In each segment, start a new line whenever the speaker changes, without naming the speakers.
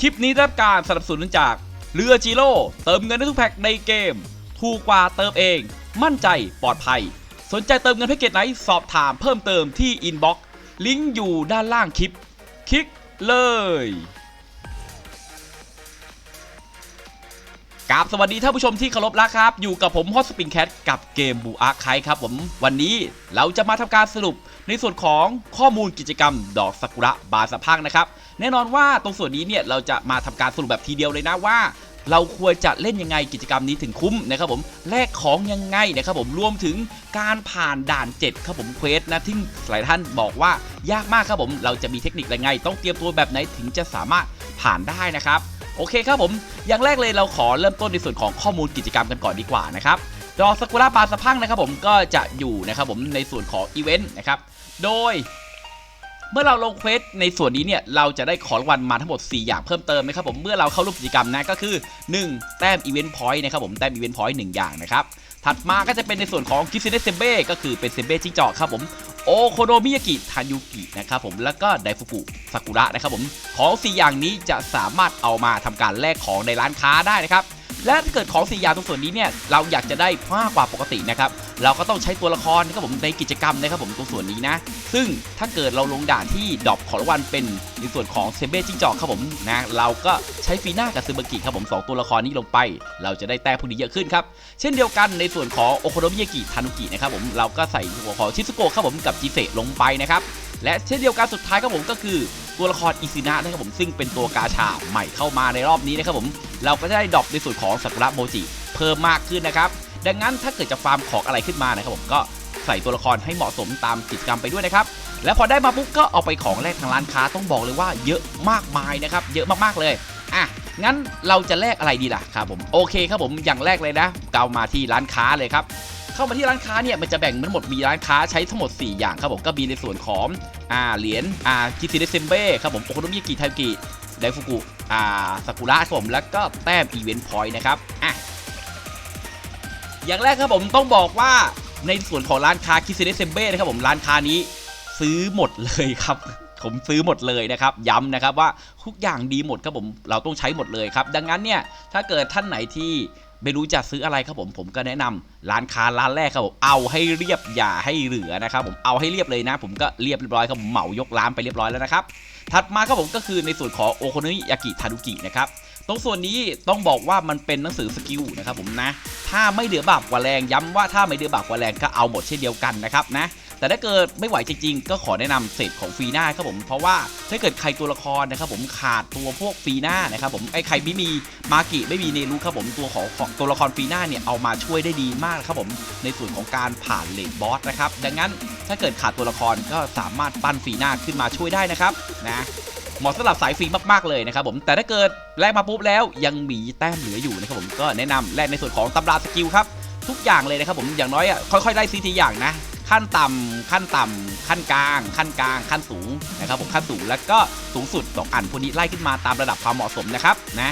คลิปนี้ได้รับการสนับสนุนจากเรือจีโร่เติมเงินได้ทุกแพ็คในเกม ถูกกว่าเติมเอง มั่นใจปลอดภัย สนใจเติมเงินแพ็กเกจไหนสอบถามเพิ่มเติมที่อินบ็อกซ์ลิงก์อยู่ด้านล่างคลิป คลิกเลยกราบสวัสดีท่านผู้ชมที่เคารพรักครับ อยู่กับผมฮอตสปริงแคทกับเกมบูอาร์คไคครับผมวันนี้เราจะมาทำการสรุปในส่วนของข้อมูลกิจกรรมดอกซากุระบาสะพังนะครับ แน่นอนว่าตรงส่วนนี้เนี่ยเราจะมาทำการสรุปแบบทีเดียวเลยนะว่าเราควรจะเล่นยังไงกิจกรรมนี้ถึงคุ้มนะครับผมแลกของยังไงนะครับผมรวมถึงการผ่านด่าน7ครับผมเควสนะที่หลายท่านบอกว่ายากมากครับผม เราจะมีเทคนิคอะไรไง ต้องเตรียมตัวแบบไหนถึงจะสามารถผ่านได้นะครับโอเคครับผมอย่างแรกเลยเราขอเริ่มต้นในส่วนของข้อมูลกิจกรรมกันก่อนดีกว่านะครับดอกซากุระบาสะพังนะครับผมก็จะอยู่นะครับผมในส่วนของอีเวนต์นะครับโดย เมื่อเราลงเควสในส่วนนี้เนี่ยเราจะได้ของรางวัลมาทั้งหมด 4 อย่างเพิ่มเติมนะครับผมเมื่อเราเข้าร่วมกิจกรรมนะก็คือ 1 แต้มอีเวนต์พอยต์นะครับผมแต้มอีเวนต์พอยต์หนึ่งอย่างนะครับถัดมาก็จะเป็นในส่วนของกิฟต์เซเซเบ้ก็คือเป็นเซเบ้จิ้งจอกครับผมโอโคโนมิยากิทายุกินะครับผมแล้วก็ไดฟุกุซากุระนะครับผมของ 4 อย่างนี้จะสามารถเอามาทำการแลกของในร้านค้าได้นะครับ และถ้าเกิดของ4อย่างตรงส่วนนี้เนี่ยเราอยากจะได้มากกว่าปกตินะครับเราก็ต้องใช้ตัวละครนะครับผมในกิจกรรมนะครับผมตรงส่วนนี้นะ ซึ่งถ้าเกิดเราลงด่านที่ดอปของรางวัลเป็นในส่วนของเซเบ้จิ้งจอกครับผมนะเราก็ใช้ฟีน่ากับซึบกิครับผมสองตัวละครนี้ลงไป เราจะได้แต้มพวกนี้เยอะขึ้นครับเช่นเดียวกันในส่วนของโอโคโนมิยากิทานุกินะครับผมเราก็ใส่ตัวของชิซุโกะครับผมกับจิเซลงไปนะครับและเช่นเดียวกันสุดท้ายครับผมก็คือตัวละครอิซินะนะครับผมซึ่งเป็นตัวกาชาใหม่เข้ามาในรอบนี้นะครับผม เราก็จะได้ดรอปในส่วนของสักุระโมจิเพิ่มมากขึ้นนะครับ ดังนั้นถ้าเกิดจะฟาร์มของอะไรขึ้นมานะครับผมก็ใส่ตัวละครให้เหมาะสมตามกิจกรรมไปด้วยนะครับ แล้วพอได้มาปุ๊บก็เอาไปของแลกทางร้านค้าต้องบอกเลยว่าเยอะมากมายนะครับ เยอะมากๆเลยอะงั้นเราจะแลกอะไรดีล่ะครับผมโอเคครับผมอย่างแรกเลยนะเกามาที่ร้านค้าเลยครับเข้ามาที่ร้านค้าเนี่ยมันจะแบ่งทั้งหมดมีร้านค้าใช้ทั้งหมด 4 อย่างครับผมก็มีในส่วนของอ่าเหรียญอ่าคิซิเดเซมเบ้ครับผมโอโคโนมิยากิไทกิ ไดฟุกุอ่าสักุระครับผมแล้วก็แต้มอีเวนต์พอยต์นะครับอะอย่างแรกครับผมต้องบอกว่าในส่วนของร้านค้าคิซิเดเซเบ้นะครับผมร้านค้านี้ซื้อหมดเลยครับผมซื้อหมดเลยนะครับ ย้ำนะครับว่าทุกอย่างดีหมดครับผมเราต้องใช้หมดเลยครับ ดังนั้นเนี่ยถ้าเกิดท่านไหนที่ ไม่รู้จะซื้ออะไรครับผมผมก็แนะนำร้านค้าร้านแรกครับผมเอาให้เรียบอย่าให้เหลือนะครับผมเอาให้เรียบเลยนะ ผมก็เรียบเรียบร้อยครับผมเหมายกร้านไปเรียบร้อยแล้วนะครับถัดมาครับผมก็คือในส่วนของโอโคโนมิยากิทานุกินะครับตรงส่วนนี้ต้องบอกว่ามันเป็นหนังสือสกิลนะครับผมนะ ถ้าไม่เดือบาปกว่าแรงย้ำว่าถ้าไม่เดือบาปกว่าแรงก็เอาหมดเช่นเดียวกันนะครับนะ แต่ถ้าเกิดไม่ไหวจริงๆ ก็ขอแนะนำเศษของฟีน้าครับผมเพราะว่าถ้าเกิดใครตัวละครนะครับผมขาดตัวพวกฟีน้านะครับผมไอ้ใครไม่มีมากิไม่มีเนรุครับผมตัวของของตัวละครฟีน้าเนี่ยเอามาช่วยได้ดีมากครับผมในส่วนของการผ่านเลดบอสนะครับดังนั้นถ้าเกิดขาดตัวละครก็สามารถปั้นฟีน้าขึ้นมาช่วยได้นะครับนะเหมาะสำหรับสายฟรีมากๆเลยนะครับผมแต่ถ้าเกิดแลกมาปุ๊บแล้วยังมีแต้มเหลืออยู่นะครับผมก็แนะนำแลกในส่วนของตำราสกิลครับทุกอย่างเลยนะครับผมอย่างน้อยอะค่อยๆไล่ซีทีอย่างนะ ขั้นต่ำขั้นต่ำขั้นกลาง ขั้นกลาง ขั้นสูงนะครับผมขั้นสูงแล้วก็สูงสุดสองอันพวกนี้ไล่ขึ้นมาตามระดับความเหมาะสมนะครับนะ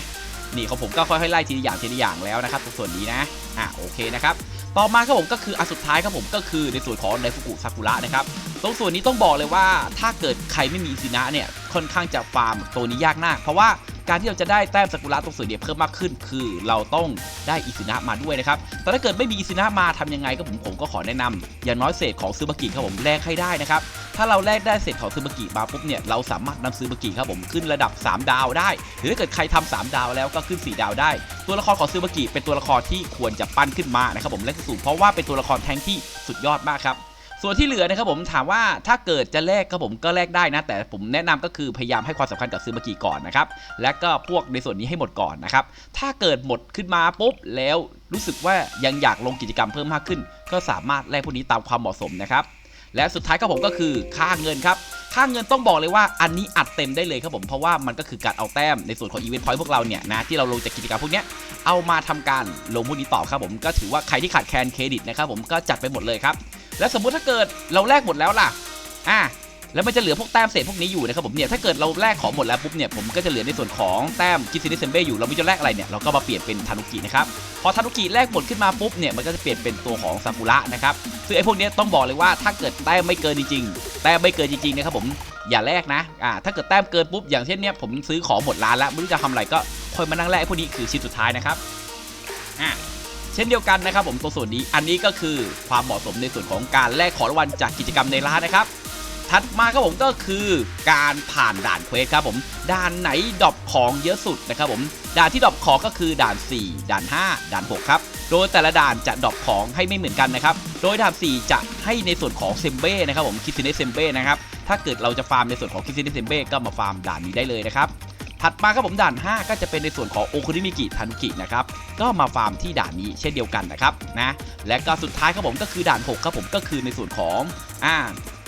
นี่ของผมก็ค่อยๆไล่ทีละอย่างทีละอย่างแล้วนะครับตรงส่วนนี้นะอะโอเคนะครับต่อมาครับผมก็คืออันสุดท้ายครับผมก็คือในส่วนของไดฟุกุซากุระนะครับตรงส่วนนี้ต้องบอกเลยว่าถ้าเกิดใครไม่มีอิซินะเนี่ย ค่อนข้างจะฟาร์มตัวนี้ยากมาก เพราะว่าการที่เราจะได้แต้มสกุระตรงส่วนเดียเพิ่มมากขึ้น คือเราต้องได้อิซินะมาด้วยนะครับ แต่ถ้าเกิดไม่มีอิซินะมาทำยังไงก็ผมผมก็ขอแนะนำอย่างน้อยเศษของซูบากิครับผมแลกให้ได้นะครับ ถ้าเราแลกได้เศษของซูบากิมาปุ๊บเนี่ยเราสามารถนำซูบากิครับผมขึ้นระดับ 3 ดาวได้ หรือถ้าเกิดใครทำ3ดาวแล้วก็ขึ้น 4 ดาวได้ ตัวละครของซูบากิเป็นตัวละครที่ควรจะปั้นขึ้นมานะครับผมและสุดเพราะว่าเป็นตัวละครแทงที่สุดยอดมากครับ ส่วนที่เหลือนะครับผมถามว่าถ้าเกิดจะแลกครับผมก็แลกได้นะ แต่ผมแนะนำก็คือพยายามให้ความสำคัญกับซื้อมากีก่อนนะครับและก็พวกในส่วนนี้ให้หมดก่อนนะครับถ้าเกิดหมดขึ้นมาปุ๊บแล้วรู้สึกว่ายังอยากลงกิจกรรมเพิ่มมากขึ้น ก็สามารถแลกพวกนี้ตามความเหมาะสมนะครับและสุดท้ายครับผมก็คือค่าเงินครับค่าเงินต้องบอกเลยว่าอันนี้อัดเต็มได้เลยครับผมเพราะว่ามันก็คือการเอาแต้มในส่วนของอีเวนต์พอยต์พวกเราเนี่ยนะที่เราลงจากกิจกรรมพวกนี้เอามาทำการลงพวกนี้ต่อครับผมก็ถือว่าใครที่ขาดแคลนเครดิตนะครับผมก็จัดไปหมดเลยครับ แล้วสมมุติถ้าเกิดเราแลกหมดแล้วล่ะ อะแล้วมันจะเหลือพวกแต้มเศษพวกนี้อยู่นะครับผมเนี่ยถ้าเกิดเราแลกของหมดแล้วปุ๊บเนี่ยผมก็จะเหลือในส่วนของแต้มคิซินิเซมเบ้อยู่เราไม่จะแลกอะไรเนี่ยเราก็มาเปลี่ยนเป็นทานุกินะครับพอทานุกิแลกหมดขึ้นมาปุ๊บเนี่ยมันก็จะเปลี่ยนเป็นตัวของซากุระนะครับซึ่งไอ้พวกนี้ต้องบอกเลยว่าถ้าเกิดแต้มไม่เกินจริงๆแต้มไม่เกินจริงๆนะครับผมอย่าแลกนะอ่าถ้าเกิดแต้มเกินปุ๊บอย่างเช่นเนี้ยผมซื้อของหมดร้านแล้วไม่รู้จะทำอะไรก็ค่อยมานั่งแลกไอ้พวกนี้คือชิ้นสุดท้ายนะครับอ่า เช่นเดียวกันนะครับผมตัวส่วนนี้อันนี้ก็คือความเหมาะสมในส่วนของการแลกของรางวัลจากกิจกรรมในร้านนะครับถัดมาครับผมก็คือการผ่านด่านเควสครับผมด่านไหนดรอปของเยอะสุดนะครับผมด่านที่ดรอปของก็คือด่าน 4 ด่าน 5 ด่าน 6 ครับ โดยแต่ละด่านจะดรอปของให้ไม่เหมือนกันนะครับ โดยด่าน 4 จะให้ในส่วนของเซมเบ้นะครับผมคิซิเนเซมเบ้นะครับถ้าเกิดเราจะฟาร์มในส่วนของคิซิเนเซมเบ้ก็มาฟาร์มด่านนี้ได้เลยนะครับ ถัดมาครับผมด่าน 5 ก็จะเป็นในส่วนของโอคุนิมิกิทานุกินะครับก็มาฟาร์มที่ด่านนี้เช่นเดียวกันนะครับนะและก็สุดท้ายครับผมก็คือด่าน 6 ครับผมก็คือในส่วนของอ่า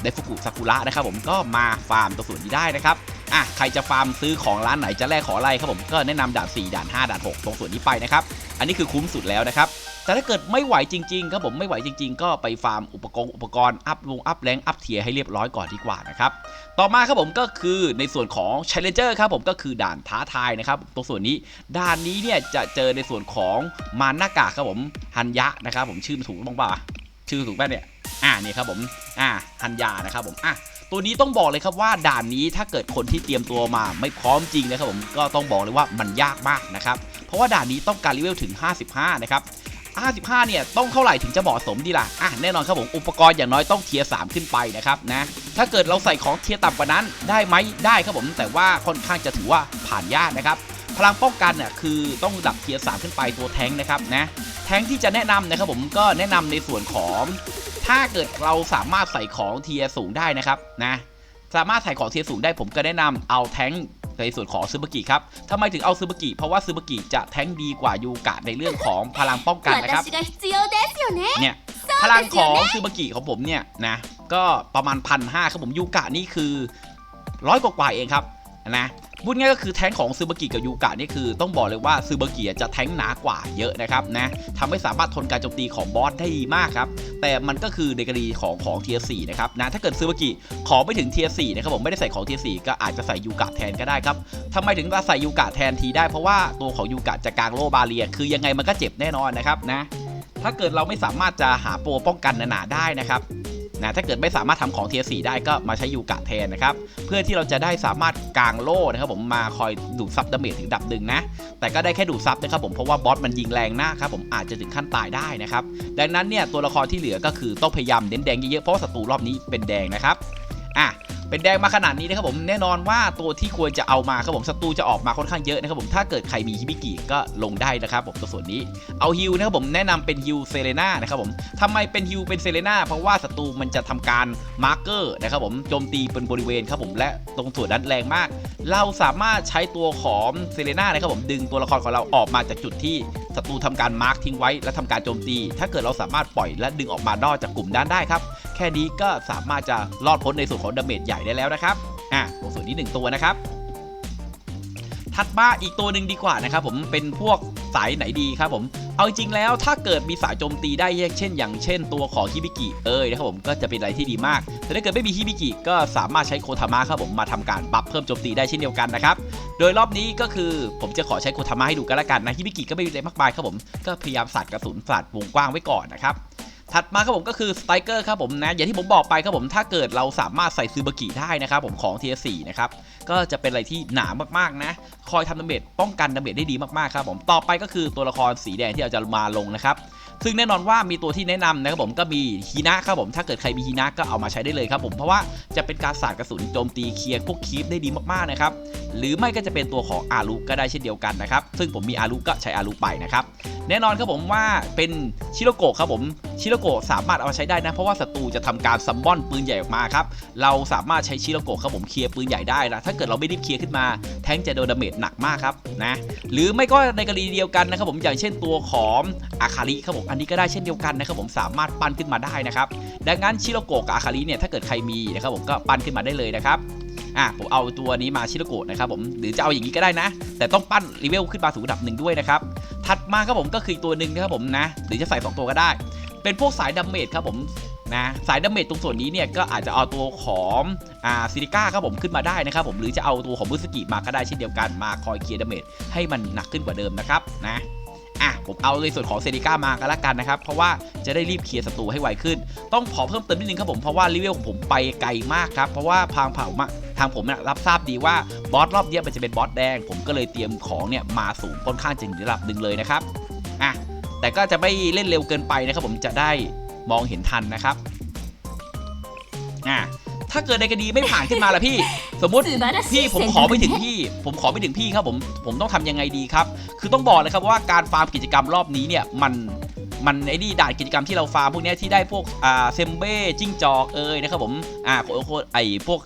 ไดฟุกุซากุระนะครับผมก็มาฟาร์มตัวส่วนนี้ได้นะครับอะใครจะฟาร์มซื้อของร้านไหนจะแลกขออะไรครับผมก็แนะนำด่าน 4 ด่าน 5 ด่าน 6 ตรงส่วนนี้ไปนะครับอันนี้คือคุ้มสุดแล้วนะครับ แต่ถ้าเกิดไม่ไหวจริงๆครับผมไม่ไหวจริง ๆ ก็ไปฟาร์มอุปกรณ์อุปกรณ์อัพวงอัพแรงอัพเทียให้เรียบร้อยก่อนดีกว่านะครับต่อมาครับผมก็คือในส่วนของ Challenger ครับผมก็คือด่านท้าทายนะครับตรงส่วนนี้ด่านนี้เนี่ยจะเจอในส่วนของมานหน้ากากครับผมฮันยะนะครับผมชื่อถูกบ้างป่ะชื่อถูกป่ะเนี่ยอ่านี่ครับผมอ่าฮันยานะครับผมอะตัวนี้ต้องบอกเลยครับว่าด่านนี้ถ้าเกิดคนที่เตรียมตัวมาไม่พร้อมจริงนะครับผมก็ต้องบอกเลยว่ามันยากมากนะครับเพราะว่าด่านนี้ต้องการเลเวลถึง 55 นะครับ 55 เนี่ย ต้องเท่าไหร่ถึงจะเหมาะสมดีล่ะ อะ แน่นอนครับผม อุปกรณ์อย่างน้อยต้องเทียร์ 3 ขึ้นไปนะครับนะ ถ้าเกิดเราใส่ของเทียร์ต่ำกว่านั้นได้ไหมได้ครับผม แต่ว่าค่อนข้างจะถือว่าผ่านยากนะครับ พลังป้องกันเนี่ยคือต้องดับเทียร์ 3 ขึ้นไปตัวแท้งนะครับนะ แท้งที่จะแนะนำนะครับผมก็แนะนำในส่วนของ ถ้าเกิดเราสามารถใส่ของเทียร์สูงได้นะครับนะ สามารถใส่ของเทียร์สูงได้ผมก็แนะนำเอาแท้ง ในส่วนของซูเปอร์กิครับทำไมถึงเอาซูเปอร์กิ เพราะว่าซูเปอร์กิจะแท้งดีกว่ายูกะในเรื่องของพลังป้องกันนะครับเนี่ยพลังของซูเปอร์กิของผมเนี่ยนะก็ประมาณพันห้าครับผมยูกะนี่คือร้อยกว่าเองครับนะ พูดง่ายก็คือแท้งของซูเปอร์กิกับยูกะนี่คือต้องบอกเลยว่าซูเปอร์กิจะแท้งหนากว่าเยอะนะครับนะทำให้สามารถทนการโจมตีของบอสได้ดีมากครับแต่มันก็คือในกรณีของของเทียร์สนะครับนะถ้าเกิดซูเปอร์กิขอไม่ถึงเทียร์สนะครับผมไม่ได้ใส่ของเทียร์สก็อาจจะใส่ยูกะแทนก็ได้ครับทำไมถึงจะใส่ยูกะแทนทีได้เพราะว่าตัวของยูกะจะกางโลบาเรีย คือยังไงมันก็เจ็บแน่นอนนะครับนะถ้าเกิดเราไม่สามารถจะหาโปรป้องกันหนาๆได้นะครับ นะถ้าเกิดไม่สามารถทำของเทียสีได้ก็มาใช้ยูกะแทนนะครับ เพื่อที่เราจะได้สามารถกางโล่นะครับผมมาคอยดูดซับดาเมจถึงดับหนึ่งนะ แต่ก็ได้แค่ดูดซับนะครับผมเพราะว่าบอสมันยิงแรงนะครับผมอาจจะถึงขั้นตายได้นะครับ ดังนั้นเนี่ยตัวละครที่เหลือก็คือต้องพยายามเน้นแดงเยอะๆเพราะศัตรูรอบนี้เป็นแดงนะครับ อะเป็นแดงมาขนาดนี้นะครับผมแน่นอนว่าตัวที่ควรจะเอามาครับผมศัตรูจะออกมาค่อนข้างเยอะนะครับผมถ้าเกิดใครมีฮิบิกิก็ลงได้นะครับผมตัวส่วนนี้เอาฮิวนะครับผมแนะนำเป็นฮิวเซเลนานะครับผมทำไมเป็นฮิวเป็นเซเลนาเพราะว่าศัตรูมันจะทำการมาร์เกอร์นะครับผมโจมตีเป็นบริเวณครับผมและตรงส่วนนั้นแรงมาก เราสามารถใช้ตัวของเซเลนานะครับผมดึงตัวละครของเราออกมาจากจุดที่ศัตรูทำการมาร์กทิ้งไว้และทำการโจมตี ถ้าเกิดเราสามารถปล่อยและดึงออกมานอกจากกลุ่มด้านได้ครับแค่นี้ก็สามารถจะรอดพ้นในส่วนของดาเมจใหญ่ได้แล้วนะครับ อะตรงส่วนนี้หนึ่งตัวนะครับ ถัดมาอีกตัวหนึ่งดีกว่านะครับผม เป็นพวกสายไหนดีครับผม เอาจริงแล้วถ้าเกิดมีสายโจมตีได้เช่น อย่างเช่น ตัวของฮิบิกิเอ้ยนะครับผมก็จะเป็นอะไรที่ดีมาก แต่ถ้าเกิดไม่มีฮิบิกิก็สามารถใช้โคทามะครับผมมาทำการบัฟเพิ่มโจมตีได้เช่นเดียวกันนะครับ โดยรอบนี้ก็คือผมจะขอใช้โคทามะให้ดูกันละกันนะฮิบิกิก็ไม่มีอะไรมากมายครับผม ก็พยายามสาดกระสุนสาดวงกว้างไว้ก่อนนะครับ ถัดมาครับผมก็คือสไตรเกอร์ครับผมนะอย่างที่ผมบอกไปครับผมถ้าเกิดเราสามารถใส่ซูบากิได้นะครับผมของเทียสี่นะครับก็จะเป็นอะไรที่หนามากๆนะคอยทำดาเมจป้องกันดาเมจได้ดีมากๆครับผมต่อไปก็คือตัวละครสีแดงที่เราจะมาลงนะครับซึ่งแน่นอนว่ามีตัวที่แนะนำนะครับผมก็มีฮีนะครับผมถ้าเกิดใครมีฮีนะก็เอามาใช้ได้เลยครับผมเพราะว่าจะเป็นการสาดกระสุนโจมตีเคลียร์พวกคีฟได้ดีมากๆนะครับ หรือไม่ก็จะเป็นตัวของอารุก็ได้เช่นเดียวกันนะครับ ซึ่งผมมีอารุก็ใช้อารุไปนะครับ แน่นอนครับผมว่าเป็นชิโรโกะครับผมชิโรโกะสามารถเอามาใช้ได้นะ เพราะว่าศัตรูจะทำการซัมบอนปืนใหญ่ออกมาครับ เราสามารถใช้ชิโรโกะครับผมเคลียร์ปืนใหญ่ได้นะถ้าเกิดเราไม่รีบเคลียร์ขึ้นมา แท้งจะโดนดาเมจหนักมากครับนะหรือไม่ก็ในกรณีเดียวกันนะครับผมอย่างเช่นตัวของอาคาริครับผมอันนี้ก็ได้เช่นเดียวกันนะครับผมสามารถปั้นขึ้นมาได้นะครับดังนั้นชิโรโกะกับอาคาริเนี่ยถ้าเกิดใครมีนะครับผมก็ปั้นขึ้นมาได้เลยนะครับ อะผมเอาตัวนี้มาชิโรโกะนะครับผมหรือจะเอาอย่างนี้ก็ได้นะ แต่ต้องปั้นรีเวลขึ้นมาสู่ระดับหนึ่งด้วยนะครับถัดมาครับผมก็คือตัวหนึ่งนะครับผมนะ หรือจะใส่ 2 ตัวก็ได้ เป็นพวกสายดาเมจครับผมนะสายดาเมจตรงส่วนนี้เนี่ยก็อาจจะเอาตัวของอ่าซิลิก้าครับผมขึ้นมาได้นะครับผมหรือจะเอาตัวของบุสกิมาก็ได้เช่นเดียวกันมาคอยเคลียร์ดาเมจให้มันหนักขึ้นกว่าเดิมนะครับนะอะผมเอาในส่วนของเซริก้ามากันละกันนะครับ เพราะว่าจะได้รีบเคลียร์ศัตรูให้ไวขึ้น ต้องขอเพิ่มเติมนิดนึงครับผมเพราะว่าลีเวลของผมไปไกลมากครับ เพราะว่าพางเผามา ทางผมนะรับทราบดีว่าบอสรอบเนี้ยมันจะเป็นบอสแดง ผมก็เลยเตรียมของเนี่ยมาสูงค่อนข้างจะระดับหนึ่งเลยนะครับอะแต่ก็จะไม่เล่นเร็วเกินไปนะครับผมจะได้มองเห็นทันนะครับอะถ้าเกิดในกรณีไม่ผ่านขึ้นมาล่ะพี่ สมมติพี่ผมขอไม่ถึงพี่ ผมขอไม่ถึงพี่ครับผมผมต้องทำยังไงดีครับ คือต้องบอกเลยครับว่าการฟาร์มกิจกรรมรอบนี้เนี่ยมันมันไอ้นี่ด่านกิจกรรมที่เราฟาร์มพวกนี้ที่ได้พวกอ่าเซมเบ้จิ้งจอกเอ้ยนะครับผมอ่าโคไอพวก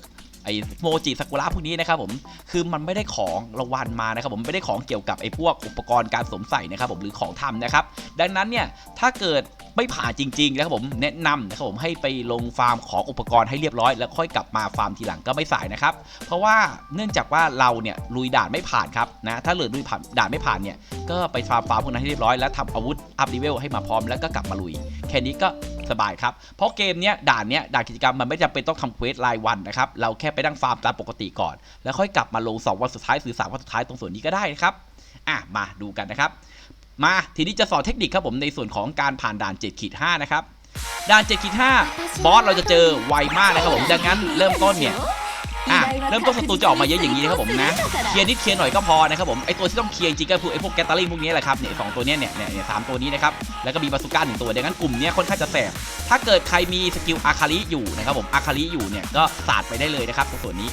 ไอโมจิซากุระพวกนี้นะครับผมคือมันไม่ได้ของรางวัลมานะครับผมไม่ได้ของเกี่ยวกับไอพวกอุปกรณ์การสวมใส่นะครับผมหรือของทำนะครับดังนั้นเนี่ยถ้าเกิดไม่ผ่านจริงๆนะครับผมแนะนำนะครับผมให้ไปลงฟาร์มของอุปกรณ์ให้เรียบร้อย แล้วค่อยกลับมาฟาร์มทีหลังก็ไม่สายนะครับเพราะว่าเนื่องจากว่าเราเนี่ยลุยด่านไม่ผ่านครับนะถ้าเหลือลุยผ่านด่านไม่ผ่านเนี่ยก็ไปฟาร์มฟาร์มพวกนั้นให้เรียบร้อยแล้วทำอาวุธอัพเลเวลให้มาพร้อมแล้วก็กลับมาลุยแค่นี้ก็สบายครับ เพราะเกมเนี้ยด่านเนี้ยด่านกิจกรรมมันไม่จำเป็นต้องทำเควสรายวันนะครับ เราแค่ไปนั่งฟาร์มตามปกติก่อน แล้วค่อยกลับมาลง 2 วันสุดท้ายหรือ3วันสุดท้ายตรงส่วนนี้ก็ได้นะครับ อะ มาดูกันนะครับ มาทีนี้จะสอนเทคนิคครับผมในส่วนของการผ่านด่าน7ขีด5นะครับ ด่าน7ขีด5บอสเราจะเจอไวมากนะครับผม ดังนั้นเริ่มต้นเนี่ย อะเริ่มต้นศัตรูจะออกมาเยอะอย่างนี้นะครับผมนะเคลียร์นิดเคลียร์หน่อยก็พอนะครับผมไอตัวที่ต้องเคลียร์จริงก็คือไอพวกแกตเตอรี่พวกนี้แหละครับเนี่ยสองตัวเนี้ยเนี่ยเนี่ยสามตัวนี้นะครับแล้วก็มีบาสุก้าหนึ่งตัวดังนั้นกลุ่มเนี้ยค่อนข้างจะแสบถ้าเกิดใครมีสกิลอาคาลิอยู่นะครับผมอาคาลิอยู่เนี่ยก็สาดไปได้เลยนะครับตัวนี้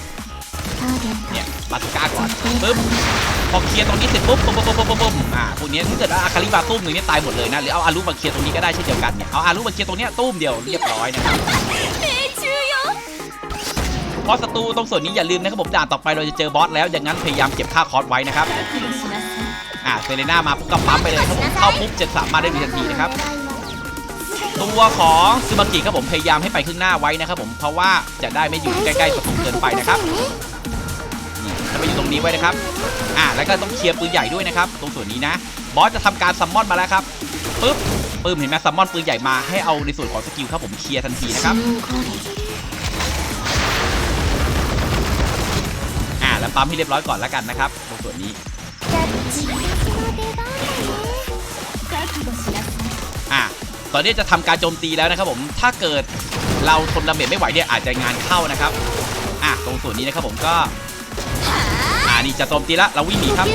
เนี่ยบาสุก้าก่อนปึ๊บพอเคลียร์ตรงนี้เสร็จปุ๊บปุ๊บปุ๊บปุ๊บปุ๊บอ่าพวกนี้ถ้าเกิดอาคาลิมาตุ้มหนึ่งเนี่ยตายหมดเลยนะหรือเอาอารุมาเคลียร์ตรงนี้ก็ได้เช่นเดียวกันเนี่ยเอาอารุมาเคลียร์ตรงเนี้ยตุ้มเดียวเรียบร้อยนะครับ อสศัตรูตรงส่วนนี้อย่าลืมนะครับผมด่านต่อไปเราจะเจอบอสแล้วอย่างนั้นพยายามเก็บค่าคอร์สไว้นะครับอ่าเซเลน่ามาปุ๊บก็ปั๊มไปเลยครับผมเข้าปุ๊บเจ็ดสามมาได้ทันทีนะครับตัวของซูบากิครับผมพยายามให้ไปข้างหน้าไว้นะครับผมเพราะว่าจะได้ไม่อยู่ใกล้ๆประตูเกินไปนะครับจะไปอยู่ตรงนี้ไว้นะครับอ่าแล้วก็ต้องเคลียร์ปืนใหญ่ด้วยนะครับ ตรงส่วนนี้นะ บอสจะทำการซัมมอนมาแล้วครับปึ๊บปืนเห็นไหมซัมมอนปืนใหญ่มาให้เอาในส่วนของสกิลครับผมเคลียร์ทันทีนะครับ นั้ปั๊มให้เรียบร้อยก่อนแล้วกันนะครับตรงส่วนนี้อะตอนนี้จะทำการโจมตีแล้วนะครับผมถ้าเกิดเราทนดาเมจไม่ไหวเนี่ยอาจจะงานเข้านะครับอะตรงส่วนนี้นะครับผมก็อ่านี่จะโจมตีละเราวิ่งหนีครับ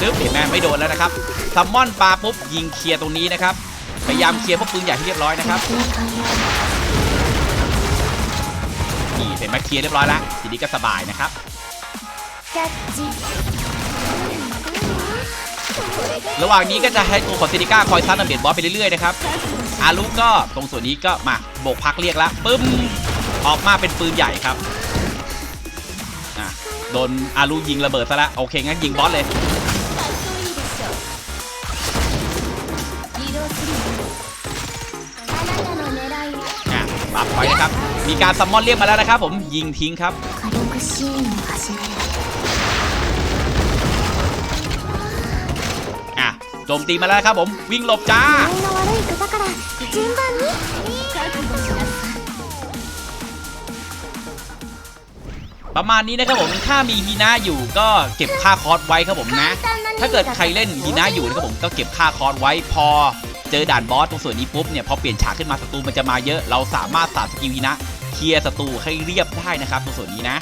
ซึบเห็นไหมไม่โดนแล้วนะครับซัมมอนปลาปุ๊บยิงเคลียร์ตรงนี้นะครับพยายามเคลียร์พวกปืนใหญ่ให้เรียบร้อยนะครับ เห็นมาเคลียร์เรียบร้อยแล้วทีนี้ก็สบายนะครับระหว่างนี้ก็จะให้ตัวของซินิก้าคอยซัดดาเมดบอสไปเรื่อยๆนะครับอารุก็ตรงส่วนนี้ก็มาโบกพักเรียกแล้วปึ้มออกมาเป็นปืนใหญ่ครับโดนอารุยิงระเบิดซะละโอเคงั้นยิงบอสเลย อยนะครับ มีการซัมมอนเรียกมาแล้วนะครับผมยิงทิ้งครับ อะโจมตีมาแล้วครับผมวิ่งหลบจ้า ประมาณนี้นะครับผมถ้ามีฮีนาอยู่ก็เก็บค่าคอร์สไว้ครับผมนะ ถ้าเกิดใครเล่นฮีนาอยู่นะครับผมก็เก็บค่าคอร์สไว้พอ เจอด่านบอสตรงส่วนนี้ปุ๊บเนี่ยพอเปลี่ยนฉากขึ้นมาศัตรูมันจะมาเยอะ เราสามารถสาดสกิลฮีนะเคลียร์ศัตรูให้เรียบได้นะครับตรงส่วนนี้นะ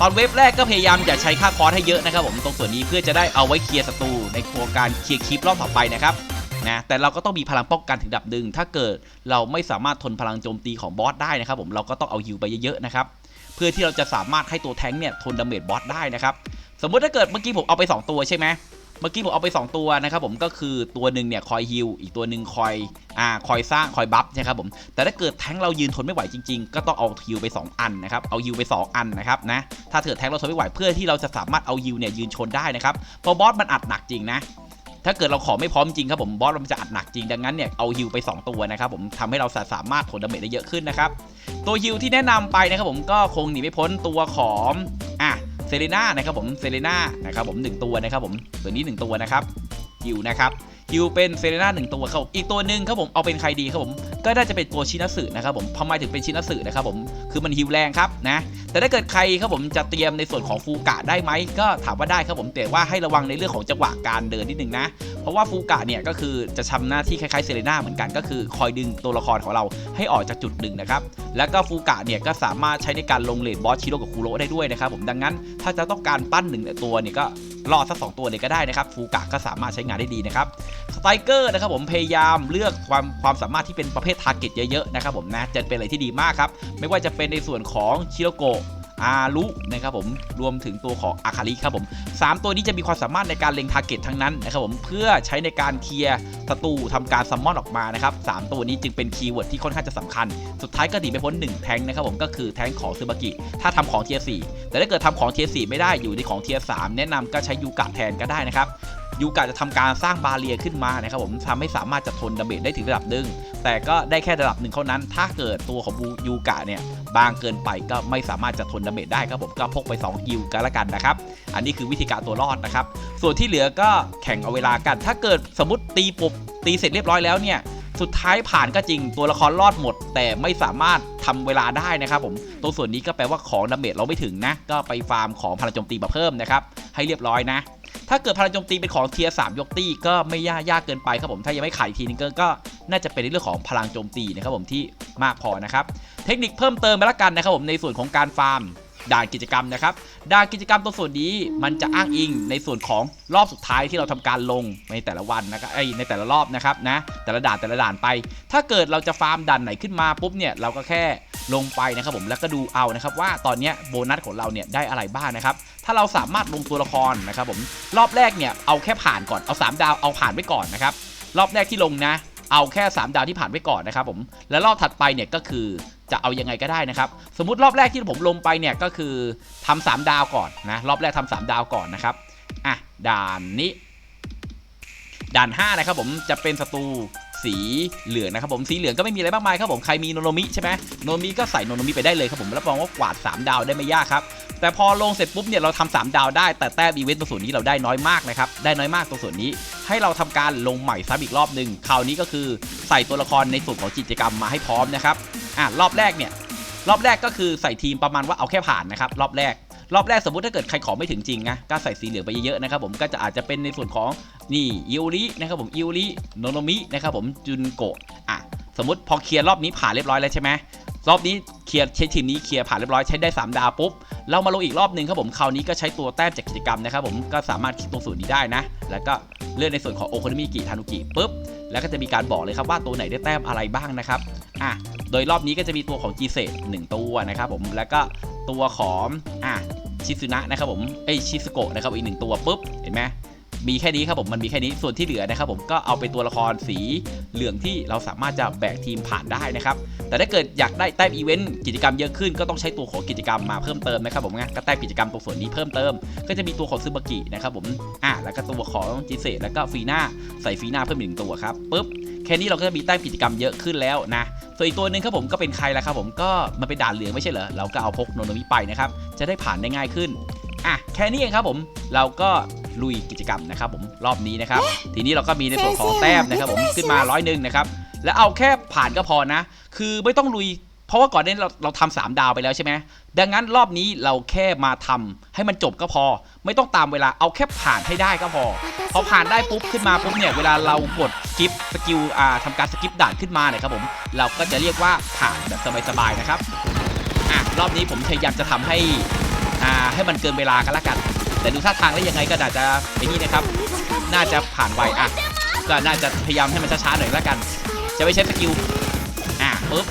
ตอนเวฟแรกก็พยายามอย่าใช้ค่าคอร์สให้เยอะนะครับผมตรงส่วนนี้เพื่อจะได้เอาไว้เคลียร์ศัตรูในโครงการเคลียร์คลิปรอบต่อไปนะครับนะแต่เราก็ต้องมีพลังป้องกันถึงดับหนึ่งถ้าเกิดเราไม่สามารถทนพลังโจมตีของบอสได้นะครับผมเราก็ต้องเอาฮิวไปเยอะๆนะครับเพื่อที่เราจะสามารถให้ตัวแท้งค์เนี่ยทนดาเมจบอสได้นะครับสมมติถ้าเกิดเมื่อกี้ผมเอาไป 2 ตัวใช่ไหม เมื่อกี้ผมเอาไป 2 ตัวนะครับผมก็คือตัวหนึ่งเนี่ยคอยฮิลอีกตัวหนึ่งคอยอ่าคอยสร้างคอยบัฟนะครับผมแต่ถ้าเกิดแท้งเรายืนทนไม่ไหวจริงๆ ก็ต้องเอาฮิลไป 2 อันนะครับเอาฮิลไป 2 อันนะครับนะถ้าเกิดแท้งเราทนไม่ไหวเพื่อที่เราจะสามารถเอาฮิลเนี่ยยืนชนได้นะครับเพราะบอสมันอัดหนักจริงนะถ้าเกิดเราขอไม่พร้อมจริงครับผมบอสมันจะอัดหนักจริงดังนั้นเนี่ยเอาฮิลไป 2 ตัวนะครับผมทำให้เราสามารถทนดาเมจได้เยอะขึ้นนะครับตัวฮิลที่แนะนำไปนะครับผมก็คงหนีไม่พ้นตัวของ เซเลน่านะครับผมเซเลน่านะครับผมหนึ่งตัวนะครับผมตัวนี้หนึ่งตัวนะครับยิวนะครับ ฮิวเป็นเซเรน่าหนึ่งตัวครับอีกตัวหนึ่งครับผมเอาเป็นใครดีครับผมก็น่าจะเป็นตัวชินัสึนะครับผมทำไมถึงเป็นชินัสึนะครับผมคือมันฮิวแรงครับนะแต่ถ้าเกิดใครครับผมจะเตรียมในส่วนของฟูกะได้ไหมก็ถามว่าได้ครับผมแต่ว่าให้ระวังในเรื่องของจังหวะการเดินนิดนึงนะ เพราะว่าฟูกะเนี่ยก็คือจะทำหน้าที่คล้ายๆเซเรน่าเหมือนกันก็คือคอยดึงตัวละครของเราให้ออกจากจุดหนึ่งนะครับแล้วก็ฟูกะเนี่ยก็สามารถใช้ในการลงเลดบอสชิโร่กับคูโร่ได้ด้วยนะครับผมดังนั้น ถ้าจะต้องการปั้นหนึ่งตัวเนี่ยก็รอสักสองตัวเลยก็ได้นะครับฟูกะก็สามารถใช้งานได้ดีนะครับ ไตรเกอร์นะครับผมพยายามเลือกความความสามารถที่เป็นประเภททาร์เก็ตเยอะๆนะครับผมนะจะเป็นอะไรที่ดีมากครับ ไม่ว่าจะเป็นในส่วนของชิโรโกะอารุนะครับผมรวมถึงตัวของอาคาริครับผมสามตัวนี้จะมีความสามารถในการเล็งทาร์เก็ตทั้งนั้นนะครับผมเพื่อใช้ในการเคลียร์ศัตรูทำการซัมมอนออกมานะครับสามตัวนี้จึงเป็นคีย์เวิร์ดที่ค่อนข้างจะสำคัญ สุดท้ายก็ดีไม่พ้น 1 แทงนะครับผมก็คือแทงของซึบากิ ถ้าทำของเทียร์สแต่ถ้าเกิดทำของเทียร์สไม่ได้อยู่ในของเทียร์สแนะนำก็ใช้ยูกะแทนก็ได้นะครับ ยูกะจะทำการสร้างบาเรียขึ้นมานะครับผมทำให้สามารถจะทนดาเมจได้ถึงระดับหนึ่งแต่ก็ได้แค่ระดับหนึ่งเท่านั้น ถ้าเกิดตัวของบูยูกะเนี่ยบางเกินไปก็ไม่สามารถจะทนดาเมจได้ครับผมก็พกไป2ฮิวกันละกันนะครับ อันนี้คือวิธีการตัวรอดนะครับ ส่วนที่เหลือก็แข่งเอาเวลากัน ถ้าเกิดสมมติตีปุบตีเสร็จเรียบร้อยแล้วเนี่ยสุดท้ายผ่านก็จริงตัวละครรอดหมด แต่ไม่สามารถทำเวลาได้นะครับผมตรงส่วนนี้ก็แปลว่าของดาเมจเราไม่ถึงนะ ก็ไปฟาร์มของพลังโจมตีมาเพิ่มนะครับ ให้เรียบร้อยนะ ถ้าเกิดพลังโจมตีเป็นของเทียร์สยกตี้ก็ไม่ยากยากเกินไปครับผมถ้ายังไม่ขายทีนึงก็ก็น่าจะเป็นในเรื่องของพลังโจมตีนะครับผมที่มากพอนะครับเทคนิคเพิ่มเติมไปละกันนะครับผมในส่วนของการฟาร์มด่านกิจกรรมนะครับด่านกิจกรรมตัวส่วนนี้มันจะอ้างอิงในส่วนของรอบสุดท้ายที่เราทำการลงในแต่ละวันนะครับไอในแต่ละรอบนะครับนะแต่ละด่านแต่ละด่านไป ถ้าเกิดเราจะฟาร์มด่านไหนขึ้นมาปุ๊บเนี่ยเราก็แค่ ลงไปนะครับผมแล้วก็ดูเอานะครับว่าตอนนี้โบนัสของเราเนี่ยได้อะไรบ้างนะครับถ้าเราสามารถลงตัวละครนะครับผมรอบแรกเนี่ยเอาแค่ผ่านก่อนเอา 3 ดาวเอาผ่านไว้ก่อนนะครับรอบแรกที่ลงนะเอาแค่ 3 ดาวที่ผ่านไว้ก่อนนะครับผมแล้วรอบถัดไปเนี่ยก็คือจะเอายังไงก็ได้นะครับ สมมติรอบแรกที่ผมลงไปเนี่ยก็คือทำ3ดาวก่อนนะรอบแรกทำ3ดาวก่อนนะครับอะด่านนี้ ด่าน 5 นะครับผมจะเป็นศัตรู สีเหลืองนะครับผมสีเหลืองก็ไม่มีอะไรมากมายครับผมใครมีโนโนมิใช่ไหมโนโนมิก็ใส่โนโนมิไปได้เลยครับผมรับรองว่ากวาด 3 ดาวได้ไม่ยากครับแต่พอลงเสร็จปุ๊บเนี่ยเราทำ3ดาวได้แต่แต้มอีเวนต์ตรงส่วนนี้เราได้น้อยมากนะครับได้น้อยมากตรงส่วนนี้ ให้เราทำการลงใหม่ซ้ำอีกรอบหนึ่งคราวนี้ก็คือใส่ตัวละครในส่วนของกิจกรรมมาให้พร้อมนะครับอะรอบแรกเนี่ยรอบแรกก็คือใส่ทีมประมาณว่าเอาแค่ผ่านนะครับรอบแรก รอบแรกสมมติถ้าเกิดใครขอไม่ถึงจริงนะก็ใส่สีเหลืองไปเยอะๆนะครับผมก็จะอาจจะเป็นในส่วนของนี่อิวรินะครับผมอิวริโนโนมินะครับผมจุนโกะอะสมมติพอเคลียร์รอบนี้ผ่านเรียบร้อยแล้วใช่ไหมรอบนี้เคลียร์ใช้ทีมนี้เคลียร์ผ่านเรียบร้อยใช้ได้ 3 ดาวปุ๊บ เรามาลงอีกรอบหนึ่งครับผมคราวนี้ก็ใช้ตัวแต้มจากกิจกรรมนะครับผมก็สามารถคลิกตรงส่วนนี้ได้นะ แล้วก็เลือกในส่วนของโอโคโนมิกิทานุกิปุ๊บ แล้วก็จะมีการบอกเลยครับว่าตัวไหนได้แต้มอะไรบ้างนะครับอะโดยรอบนี้ก็จะมีตัวของจีเซหนึ่งตัวนะครับผมแล้วก็ตัวของอะ ชิซุนะนะครับผมเอ้ยชิสโกะนะครับอีกหนึ่งตัวปุ๊บเห็นไหมมีแค่นี้ครับผมมันมีแค่นี้ส่วนที่เหลือนะครับผมก็เอาเป็นตัวละครสี เหลืองที่เราสามารถจะแบกทีมผ่านได้นะครับ แต่ถ้าเกิดอยากได้แต้มอีเวนต์กิจกรรมเยอะขึ้นก็ต้องใช้ตัวของกิจกรรมมาเพิ่มเติมนะครับผมงั้นก็แต้มกิจกรรมตรงส่วนนี้เพิ่มเติม ก็จะมีตัวของซึบากินะครับผมอะแล้วก็ตัวของจิเซแล้วก็ฟีน่าใส่ฟีน่าเพิ่มอีกหนึ่งตัวครับปุ๊บแค่นี้เราก็จะมีแต้มกิจกรรมเยอะขึ้นแล้วนะส่วนอีกตัวหนึ่งครับผมก็เป็นใครล่ะครับผมก็มันเป็นด่านเหลืองไม่ใช่เหรอเราก็เอาพกโนโนมิไปนะครับจะได้ผ่านได้ง่ายขึ้นอะแค่นี้เองครับผมเราก็ ลุยกิจกรรมนะครับผมรอบนี้นะครับ ทีนี้เราก็มีในส่วนของแต้มนะครับผมขึ้นมาร้อยหนึ่งนะครับแล้วเอาแค่ผ่านก็พอนะ คือไม่ต้องลุย เพราะว่าก่อนหนานี้เราเราทำสามดาวไปแล้วใช่ไหมดังนั้นรอบนี้เราแค่มาทำให้มันจบก็พอ ไม่ต้องตามเวลาเอาแค่ผ่านให้ได้ก็พอพอผ่านได้ปุ๊บขึ้นมาปุ๊บเนี่ยเวลาเรากดสกิปสกิลอ่าทำการสกิปด่านขึ้นมาเนี่ยครับผมเราก็จะเรียกว่าผ่านแบบสบายๆนะครับอะรอบนี้ผมพยายามจะทำให้อ่าให้มันเกินเวลากันละกัน แต่ดูท่าทางแล้วยังไงก็น่าจะไอ้นี่นะครับ น่าจะผ่านไวอะ ก็น่าจะพยายามให้มันช้าๆหน่อยละกัน จะไม่ใช้สกิล อะปุ๊บ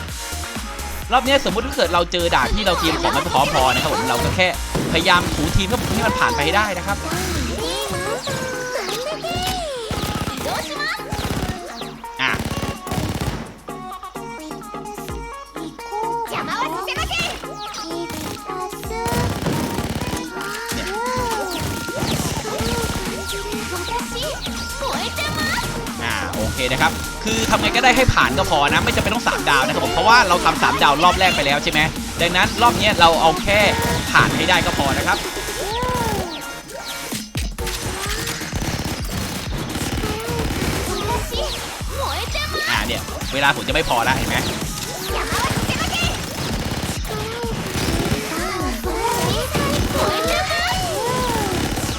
รอบนี้สมมุติถ้าเกิดเราเจอด่านที่เราเตรียมของมันพร้อมพอนะครับผม เราก็แค่พยายามถูทีมเพื่อให้มันผ่านไปให้ได้นะครับ เคนะครับคือทำไงก็ได้ให้ผ่านก็พอนะ ไม่จำเป็นต้อง3ดาวนะครับผมเพราะว่าเราทำสามดาวรอบแรกไปแล้วใช่ไหมดังนั้นรอบนี้เราเอาแค่ผ่านให้ได้ก็พอนะครับ
私
เวลาผมจะไม่พอแล้วเห็นไหม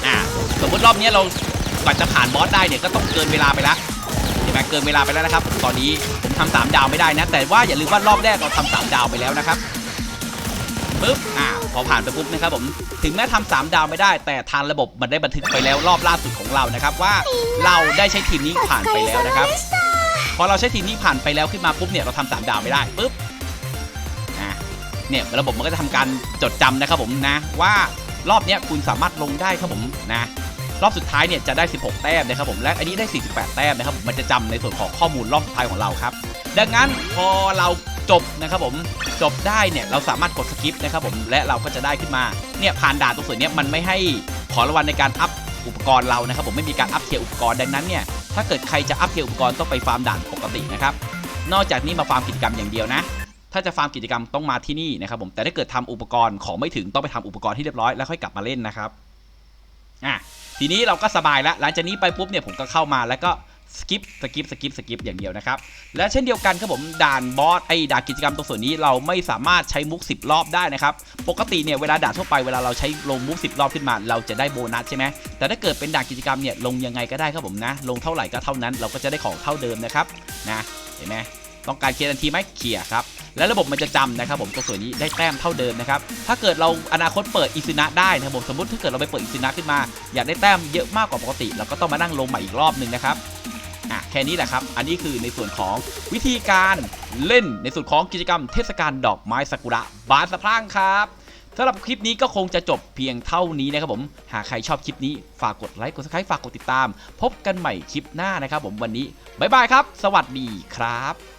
อะสมมติรอบนี้เรากว่าจะผ่านบอสได้เนี่ยก็ต้องเกินเวลาไปแล้ว นไหมเกินเวลาไปแล้วนะครับ ตอนนี้ผมทำสามดาวไม่ได้นะ แต่ว่าอย่าลืมว่ารอบแรกเราทำสามดาวไปแล้วนะครับปึ๊บอ่าพอผ่านไปปุ๊บนะครับผมถึงแม้ทำสามดาวไม่ได้ แต่ทางระบบมันได้บันทึกไปแล้วรอบล่าสุดของเรานะครับ ว่าเราได้ใช้ทีมนี้ผ่านไปแล้วนะครับพอเราใช้ทีมนี้ผ่านไปแล้วขึ้นมาปุ๊บเนี่ยเราทำสามดาวไม่ได้ปุ๊บอะเนี่ยระบบมันก็จะทำการจดจำนะครับผมนะว่ารอบเนี้ยคุณสามารถลงได้ครับผมนะ รอบสุดท้ายเนี่ยจะได้ 16 แต้มนะครับผมและอันนี้ได้ 48 แต้มนะครับมันจะจำในส่วนของข้อมูลรอบสุดท้ายของเราครับดังนั้นพอเราจบนะครับผมจบได้เนี่ยเราสามารถกดสกิปนะครับผมและเราก็จะได้ขึ้นมาเนี่ยผ่านด่านตรงส่วนเนี้ยมันไม่ให้ขอรางวัลในการอัพอุปกรณ์เรานะครับผมไม่มีการอัพเทียร์อุปกรณ์ดังนั้นเนี่ยถ้าเกิดใครจะอัพเทียร์อุปกรณ์ต้องไปฟาร์มด่านปกตินะครับนอกจากนี้มาฟาร์มกิจกรรมอย่างเดียวนะถ้าจะฟาร์มกิจกรรมต้องมาที่นี่นะครับผมแต่ถ้าเกิดทำอุปกรณ์ของไม่ถึงต้องไปทำอุปกรณ์ที่เรียบร้อยแล้วค่อยกลับมาเล่นนะครับอะ ทีนี้เราก็สบายแล้วหลังจากนี้ไปปุ๊บเนี่ยผมก็เข้ามาแล้วก็สกิปสกิปสกิปสกิปอย่างเดียวนะครับ และเช่นเดียวกันครับผมด่านบอสไอ้ด่านกิจกรรมตรงส่วนนี้เราไม่สามารถใช้มุก 10 รอบได้นะครับ ปกติเนี่ยเวลาด่านทั่วไปเวลาเราใช้ลงมุก 10 รอบขึ้นมา เราจะได้โบนัสใช่ไหมแต่ถ้าเกิดเป็นด่านกิจกรรมเนี่ยลงยังไงก็ได้ครับผมนะ ลงเท่าไหร่ก็เท่านั้น เราก็จะได้ของเท่าเดิมนะครับนะเห็นไหม ต้องการเคลียร์ทันทีไหมเคลียร์ครับและระบบมันจะจำนะครับผมตัวส่วนนี้ได้แต้มเท่าเดิมนะครับถ้าเกิดเราอนาคตเปิดอิซึนะได้นะครับผมสมมติถ้าเกิดเราไปเปิดอิซึนะขึ้นมา อยากได้แต้มเยอะมากกว่าปกติ เราก็ต้องมานั่งลงใหม่อีกรอบหนึ่งนะครับอะแค่นี้แหละครับ อันนี้คือในส่วนของวิธีการเล่นในส่วนของกิจกรรมเทศกาลดอกไม้ซากุระบานสะพรั่งครับสำหรับคลิปนี้ก็คงจะจบเพียงเท่านี้นะครับผม หากใครชอบคลิปนี้ฝากกดไลค์ กดซับสไครต์ฝากกดติดตาม พบกันใหม่คลิปหน้านะครับผมวันนี้ บ๊ายบายครับ สวัสดีครับ